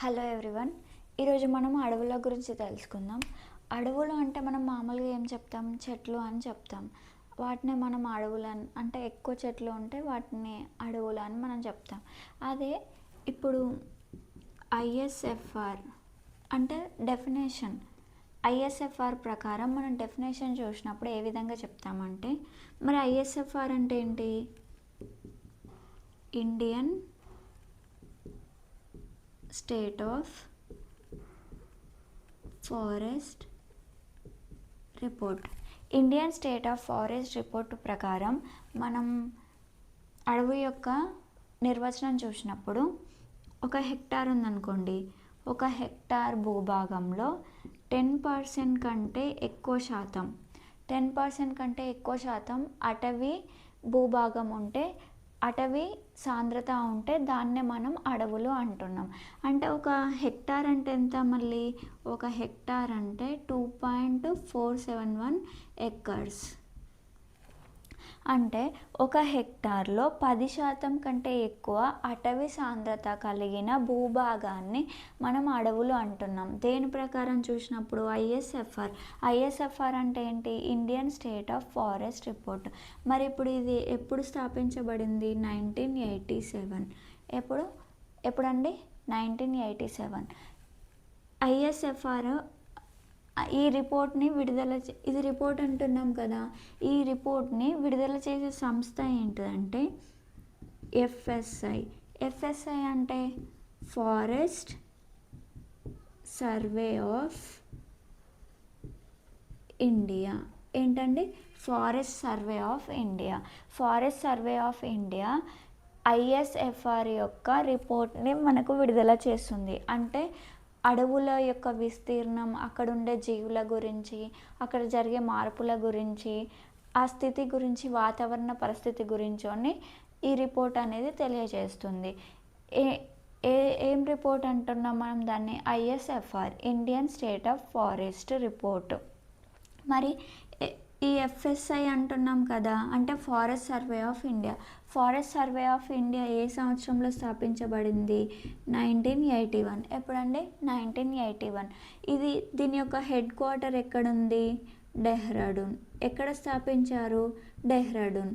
Hello everyone. ఈరోజు మనం అడవుల గురించి తెలుసుకుందాం. అడవులు అంటే మనం మామూలుగా ఏం చెప్తాం? చెట్లు అని చెప్తాం. వాటిని మనం అడవులు అని అంటే ఎక్కువ చెట్లు ఉంటే వాటిని అడవులు అని మనం చెప్తాం. అదే ఇప్పుడు ఐఎస్ఎఫ్ఆర్ అంటే డెఫినేషన్. ఐఎస్ఎఫ్ఆర్ ప్రకారం మనం డెఫినేషన్ చూసినప్పుడు ఏ విధంగా చెప్తామంటే మరి ఐఎస్ఎఫ్ఆర్ అంటే ఏంటి? Indian state of forest report. Indian state of forest report ప్రకారం మనం అడవి యొక్క నిర్వచనం చూసినప్పుడు ఒక హెక్టార్ ఉందనుకోండి. ఒక హెక్టార్ భూభాగంలో టెన్ పర్సెంట్ కంటే ఎక్కువ శాతం టెన్ పర్సెంట్ కంటే ఎక్కువ శాతం అటవీ భూభాగం ఉంటే అటవీ సాంద్రత ఉంటే దాన్నే మనం అడవులు అంటున్నాం. అంటే ఒక హెక్టార్ అంటే ఎంత మళ్ళీ? ఒక హెక్టార్ అంటే two point four seven one acres అంటే ఒక హెక్టార్లో పది శాతం కంటే ఎక్కువ అటవీ సాంద్రత కలిగిన భూభాగాన్ని మనం అడవులు అంటున్నాం. దేని ప్రకారం చూసినప్పుడు ఐఎస్ఎఫ్ఆర్? ఐఎస్ఎఫ్ఆర్ అంటే ఏంటి? Indian state of forest report. మరి ఇప్పుడు ఇది ఎప్పుడు స్థాపించబడింది? Nineteen eighty seven. ఎప్పుడు? ఎప్పుడండి? Nineteen eighty seven. ఐఎస్ఎఫ్ఆర్ ఈ రిపోర్ట్ని విడుదల చే- ఇది రిపోర్ట్ అంటున్నాం కదా. ఈ రిపోర్ట్ని విడుదల చేసే సంస్థ ఏంటిదంటే ఎఫ్ఎస్ఐ. ఎఫ్ఎస్ఐ అంటే ఫారెస్ట్ సర్వే ఆఫ్ ఇండియా. ఏంటండి? Forest survey of India. Forest survey of India ISFR యొక్క రిపోర్ట్ని మనకు విడుదల చేస్తుంది. అంటే అడవుల యొక్క విస్తీర్ణం అక్కడ ఉండే జీవుల గురించి అక్కడ జరిగే మార్పుల గురించి ఆ స్థితి గురించి వాతావరణ పరిస్థితి గురించి ఈ రిపోర్ట్ అనేది తెలియజేస్తుంది. ఏ ఏ ఏం రిపోర్ట్ అంటున్నాం మనం దాన్ని? ISFR Indian state of forest report. మరి ఈ ఎఫ్ఎస్ఐ అంటున్నాం కదా అంటే forest survey of India. Forest survey of India ఏ సంవత్సరంలో స్థాపించబడింది? Nineteen eighty one. ఎప్పుడండి? Nineteen eighty one. ఇది దీని యొక్క హెడ్ క్వార్టర్ ఎక్కడుంది? డెహ్రాడూన్. ఎక్కడ స్థాపించారు? డెహ్రాడూన్.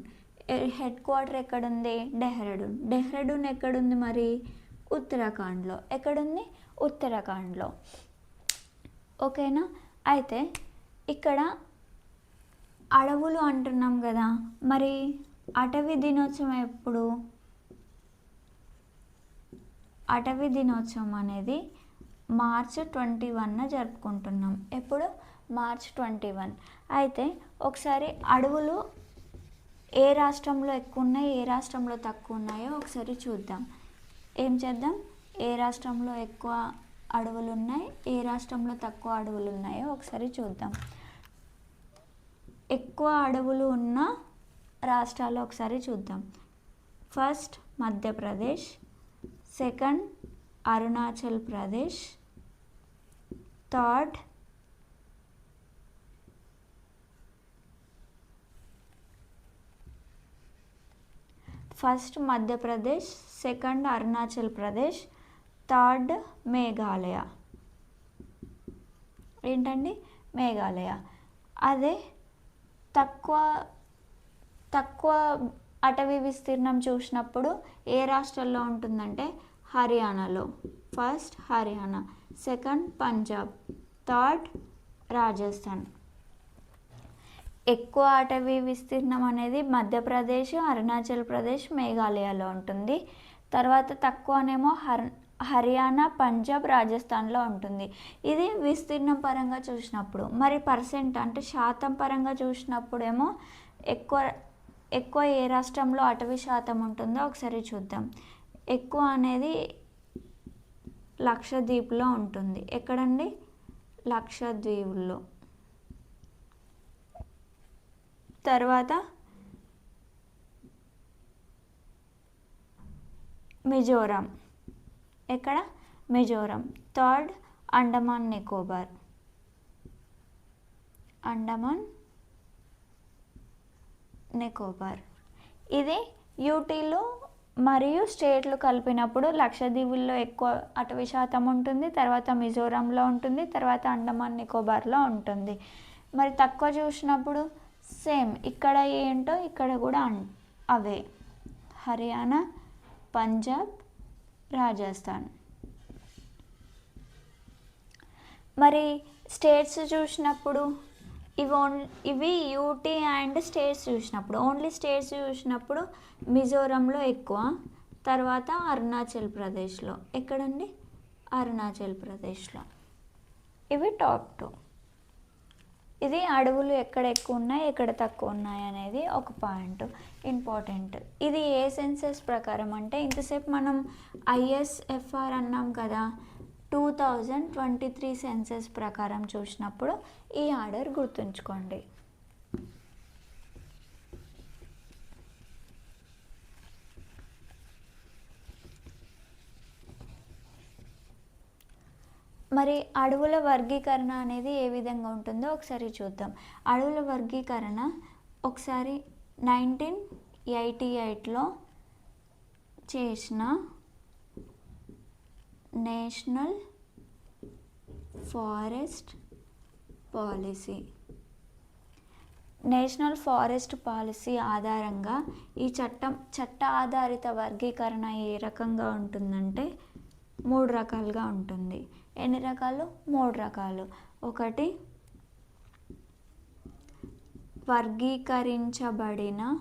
హెడ్ క్వార్టర్ ఎక్కడుంది? డెహ్రాడూన్. డెహ్రాడూన్ ఎక్కడుంది మరి? ఉత్తరాఖండ్లో. ఎక్కడుంది? ఉత్తరాఖండ్లో. ఓకేనా? అయితే ఇక్కడ అడవులు అంటున్నాం కదా మరి అటవీ దినోత్సవం ఎప్పుడు? అటవీ దినోత్సవం అనేది మార్చ్ ట్వంటీ వన్న జరుపుకుంటున్నాం. ఎప్పుడు? March twenty one. అయితే ఒకసారి అడవులు ఏ రాష్ట్రంలో ఎక్కువ ఉన్నాయి ఏ రాష్ట్రంలో తక్కువ ఉన్నాయో ఒకసారి చూద్దాం. ఏం చేద్దాం? ఏ రాష్ట్రంలో ఎక్కువ అడవులు ఉన్నాయి ఏ రాష్ట్రంలో తక్కువ అడవులు ఉన్నాయో ఒకసారి చూద్దాం. ఎక్కువ అడవులు ఉన్న రాష్ట్రాలు ఒకసారి చూద్దాం. First Madhya Pradesh second Arunachal Pradesh third first Madhya Pradesh second Arunachal Pradesh third Meghalaya. ఏంటండి? మేఘాలయ. అదే తక్కువ తక్కువ అటవీ విస్తీర్ణం చూసినప్పుడు ఏ రాష్ట్రాల్లో ఉంటుందంటే హర్యానాలో. First Haryana second Punjab third Rajasthan. ఎక్కువ అటవీ విస్తీర్ణం అనేది మధ్యప్రదేశ్ అరుణాచల్ ప్రదేశ్ మేఘాలయలో ఉంటుంది. తర్వాత తక్కువనేమో హర్ హర్యానా పంజాబ్ రాజస్థాన్లో ఉంటుంది. ఇది విస్తీర్ణం పరంగా చూసినప్పుడు. మరి పర్సెంట్ అంటే శాతం పరంగా చూసినప్పుడేమో ఎక్కువ ఎక్కువ ఏ రాష్ట్రంలో అటవీ శాతం ఉంటుందో ఒకసారి చూద్దాం. ఎక్కువ అనేది లక్షద్వీప్లో ఉంటుంది. ఎక్కడండి? లక్షద్వీపుల్లో. తర్వాత మిజోరాం. ఎక్కడ? మిజోరాం. థర్డ్ అండమాన్ నికోబార్. అండమాన్ నికోబార్. ఇది యూటీలో మరియు స్టేట్లు కలిపినప్పుడు లక్షద్వీపుల్లో ఎక్కువ అటవీ శాతం ఉంటుంది తర్వాత మిజోరాంలో ఉంటుంది తర్వాత అండమాన్ నికోబార్లో ఉంటుంది. మరి తక్కువ చూసినప్పుడు సేమ్ ఇక్కడ ఏంటో ఇక్కడ కూడా అన్- అవే. హర్యానా పంజాబ్ రాజస్థాన్. మరి స్టేట్స్ చూసినప్పుడు ఇవి ఓన్ ఇవి యూటీ అండ్ స్టేట్స్ చూసినప్పుడు ఓన్లీ స్టేట్స్ చూసినప్పుడు మిజోరంలో ఎక్కువ తర్వాత అరుణాచల్ ప్రదేశ్లో. ఎక్కడండి? అరుణాచల్ ప్రదేశ్లో. ఇవి టాప్ టూ. ఇది అడవులు ఎక్కడ ఎక్కువ ఉన్నాయి ఎక్కడ తక్కువ ఉన్నాయి అనేది ఒక పాయింట్ ఇంపార్టెంట్. ఇది ఏ సెన్సెస్ ప్రకారం అంటే ఇంతసేపు మనం ఐఎస్ఎఫ్ఆర్ అన్నాం కదా two thousand twenty three census ప్రకారం చూసినప్పుడు ఈ ఆర్డర్ గుర్తుంచుకోండి. మరి అడవుల వర్గీకరణ అనేది ఏ విధంగా ఉంటుందో ఒకసారి చూద్దాం. అడవుల వర్గీకరణ ఒకసారి నైన్టీన్ ఎయిటీ ఎయిట్లో చేసిన national forest policy. National forest policy ఆధారంగా ఈ చట్టం చట్ట ఆధారిత వర్గీకరణ ఏ రకంగా ఉంటుందంటే మూడు రకాలుగా ఉంటుంది. ఎన్ని రకాలు? మూడు రకాలు. ఒకటి వర్గీకరించబడిన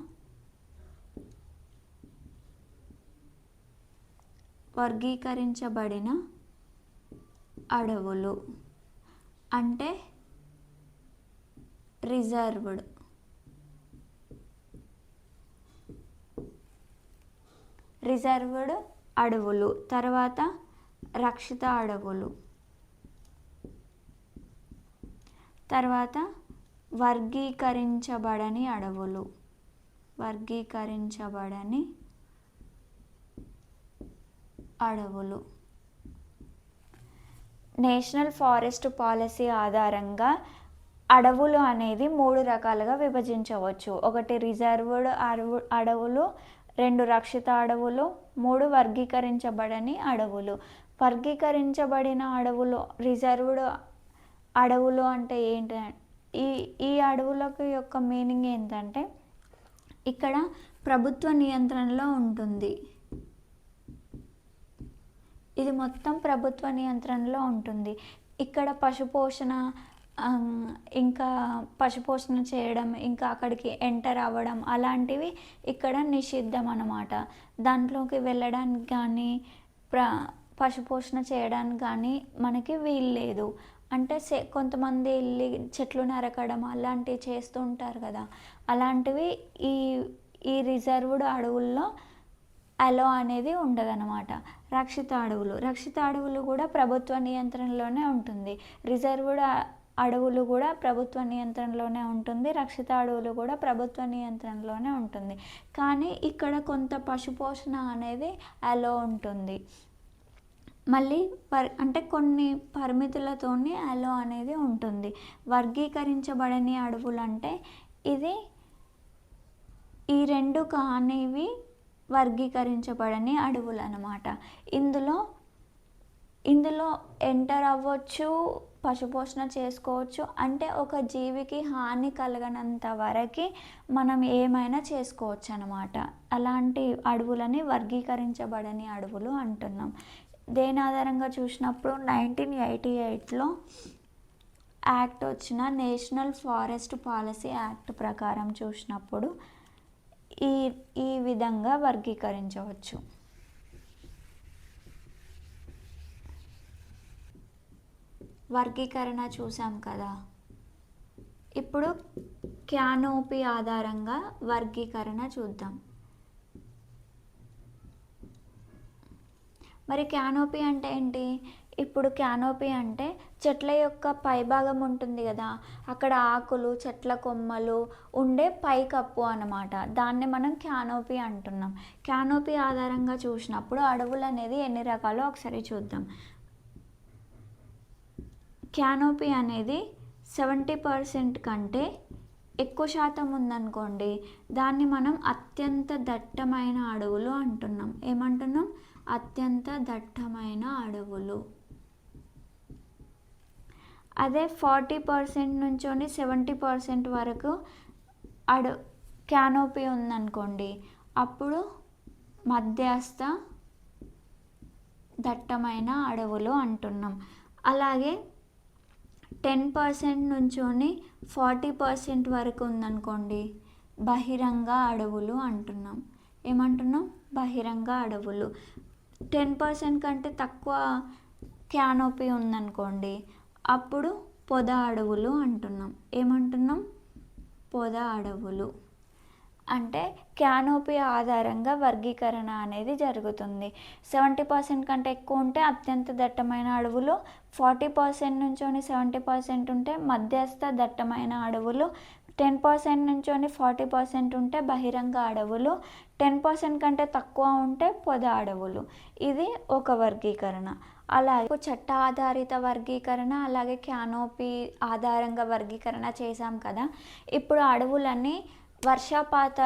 వర్గీకరించబడిన అడవులు అంటే రిజర్వ్డ్. రిజర్వ్డ్ అడవులు తర్వాత రక్షిత అడవులు తర్వాత వర్గీకరించబడని అడవులు వర్గీకరించబడని అడవులు. నేషనల్ ఫారెస్ట్ పాలసీ ఆధారంగా అడవులు అనేది మూడు రకాలుగా విభజించవచ్చు. ఒకటి రిజర్వ్డ్ అడవు అడవులు రెండు రక్షిత అడవులు మూడు వర్గీకరించబడని అడవులు. వర్గీకరించబడిన అడవులు రిజర్వ్డ్ అడవులు అంటే ఏంటి ఈ ఈ అడవులకు యొక్క మీనింగ్ ఏంటంటే ఇక్కడ ప్రభుత్వ నియంత్రణలో ఉంటుంది. ఇది మొత్తం ప్రభుత్వ నియంత్రణలో ఉంటుంది. ఇక్కడ పశుపోషణ ఇంకా పశుపోషణ చేయడం ఇంకా అక్కడికి ఎంటర్ అవ్వడం అలాంటివి ఇక్కడ నిషిద్ధం అన్నమాట. దాంట్లోకి వెళ్ళడానికి కానీ ప్ర పశుపోషణ చేయడానికి కానీ మనకి వీలు లేదు. అంటే సే కొంతమంది వెళ్ళి చెట్లు నరకడం అలాంటివి చేస్తూ ఉంటారు కదా. అలాంటివి ఈ ఈ రిజర్వ్డ్ అడవుల్లో అలో అనేది ఉండదన్నమాట. రక్షిత అడవులు. రక్షిత అడవులు కూడా ప్రభుత్వ నియంత్రణలోనే ఉంటుంది. రిజర్వ్డ్ అడవులు కూడా ప్రభుత్వ నియంత్రణలోనే ఉంటుంది. రక్షిత అడవులు కూడా ప్రభుత్వ నియంత్రణలోనే ఉంటుంది. కానీ ఇక్కడ కొంత పశుపోషణ అనేది అలో ఉంటుంది. మళ్ళీ పర్ అంటే కొన్ని పరిమితులతోనే అలో అనేది ఉంటుంది. వర్గీకరించబడని అడవులు అంటే ఇది ఈ రెండు కానివి వర్గీకరించబడని అడవులు అన్నమాట ఇందులో ఇందులో ఎంటర్ అవ్వచ్చు పశుపోషణ చేసుకోవచ్చు అంటే ఒక జీవికి హాని కలగనంత వరకు మనం ఏమైనా చేసుకోవచ్చు అనమాట అలాంటి అడవులని వర్గీకరించబడని అడవులు అంటున్నాం. దేని ఆధారంగా చూసినప్పుడు నైన్టీన్ ఎయిటీ ఎయిట్లో యాక్ట్ వచ్చిన నేషనల్ ఫారెస్ట్ పాలసీ యాక్ట్ ప్రకారం చూసినప్పుడు ఈ ఈ విధంగా వర్గీకరించవచ్చు. వర్గీకరణ చూసాం కదా. ఇప్పుడు క్యానోపీ ఆధారంగా వర్గీకరణ చూద్దాం. మరి క్యానోపీ అంటే ఏంటి? ఇప్పుడు క్యానోపీ అంటే చెట్ల యొక్క పైభాగం ఉంటుంది కదా అక్కడ ఆకులు చెట్ల కొమ్మలు ఉండే పైకప్పు అన్నమాట. దాన్ని మనం క్యానోపీ అంటున్నాం. క్యానోపీ ఆధారంగా చూసినప్పుడు అడవులు అనేది ఎన్ని రకాలో ఒకసారి చూద్దాం. క్యానోపీ అనేది సెవెంటీ పర్సెంట్ కంటే ఎక్కువ శాతం ఉందనుకోండి దాన్ని మనం అత్యంత దట్టమైన అడవులు అంటున్నాం. ఏమంటున్నాం? అత్యంత దట్టమైన అడవులు. అదే ఫార్టీ పర్సెంట్ నుంచోని సెవెంటీ పర్సెంట్ వరకు అడు క్యానోపీ ఉందనుకోండి అప్పుడు మధ్యస్థ దట్టమైన అడవులు అంటున్నాం. అలాగే టెన్ పర్సెంట్ నుంచోని ఫార్టీ పర్సెంట్ వరకు ఉందనుకోండి బహిరంగ అడవులు అంటున్నాం. ఏమంటున్నాం? బహిరంగ అడవులు. టెన్ పర్సెంట్ కంటే తక్కువ క్యానోపీ ఉందనుకోండి అప్పుడు పొద అడవులు అంటున్నాం. ఏమంటున్నాం? పొద అడవులు. అంటే క్యానోపీ ఆధారంగా వర్గీకరణ అనేది జరుగుతుంది. సెవెంటీ పర్సెంట్ కంటే ఎక్కువ ఉంటే అత్యంత దట్టమైన అడవులు ఫార్టీ పర్సెంట్ నుంచి సెవెంటీ పర్సెంట్ ఉంటే మధ్యస్థ దట్టమైన అడవులు టెన్ పర్సెంట్ నుంచొని ఫార్టీ పర్సెంట్ ఉంటే బహిరంగ అడవులు టెన్ పర్సెంట్ కంటే తక్కువ ఉంటే పొద అడవులు. ఇది ఒక వర్గీకరణ. అలాగే చట్ట ఆధారిత వర్గీకరణ అలాగే క్యానోపీ ఆధారంగా వర్గీకరణ చేశాం కదా. ఇప్పుడు అడవులన్నీ వర్షపాత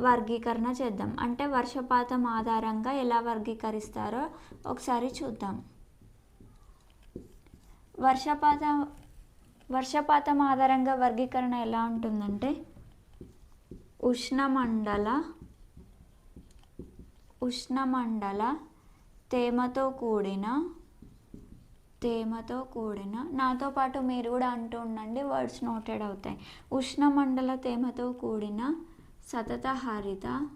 వర్గీకరణ చేద్దాం. అంటే వర్షపాతం ఆధారంగా ఎలా వర్గీకరిస్తారో ఒకసారి చూద్దాం. వర్షపాతం వర్షపాతం ఆధారంగా వర్గీకరణ ఎలా ఉంటుందంటే ఉష్ణమండల ఉష్ణమండల తేమతో కూడిన తేమతో కూడిన నాతో పాటు మీరు కూడా అంటూ ఉండండి వర్డ్స్ నోటెడ్ అవుతాయి. ఉష్ణమండల తేమతో కూడిన సతత హరిత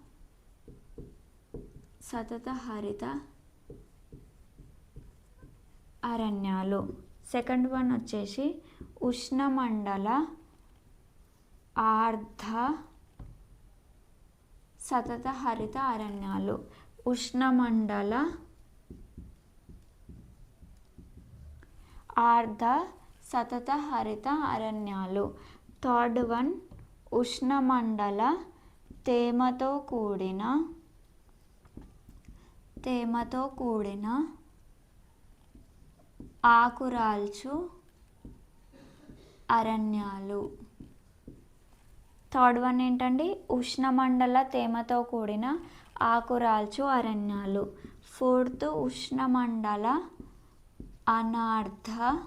సతత హరిత అరణ్యాలు. సెకండ్ వన్ వచ్చేసి ఉష్ణమండల ఆర్ధ సతత హరిత అరణ్యాలు. ఉష్ణమండల ఆర్ధ సతత హరిత అరణ్యాలు. థర్డ్ వన్ ఉష్ణమండల తేమతో కూడిన తేమతో కూడిన ఆకురాల్చు అరణ్యాలు. థర్డ్ వన్ ఏంటండి? ఉష్ణమండల తేమతో కూడిన ఆకురాల్చు అరణ్యాలు. ఫోర్త్ ఉష్ణమండల అనార్ధ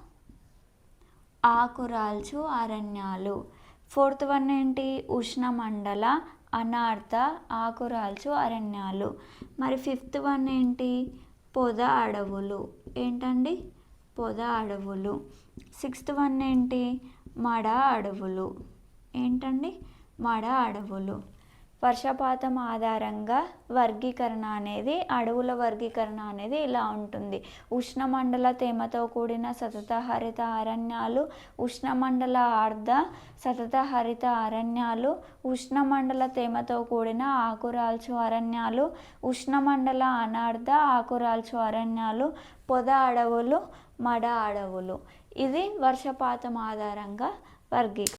ఆకురాల్చు అరణ్యాలు. ఫోర్త్ వన్ ఏంటి? ఉష్ణమండల అనార్ధ ఆకురాల్చు అరణ్యాలు. మరి ఫిఫ్త్ వన్ ఏంటి? పొద అడవులు. ఏంటండి? పొద అడవులు. సిక్స్త్ వన్ ఏంటి? మడ అడవులు. ఏంటండి? మడ అడవులు. వర్షపాతం ఆధారంగా వర్గీకరణ అనేది అడవుల వర్గీకరణ అనేది ఇలా ఉంటుంది. ఉష్ణమండల తేమతో కూడిన సతత హరిత అరణ్యాలు ఉష్ణమండల ఆర్ధ సతత హరిత అరణ్యాలు ఉష్ణమండల తేమతో కూడిన ఆకురాల్చు అరణ్యాలు ఉష్ణమండల అనార్ధ ఆకురాల్చు అరణ్యాలు పొద అడవులు మడ అడవులు. ఇది వర్షపాతం ఆధారంగా వర్గీకరణ.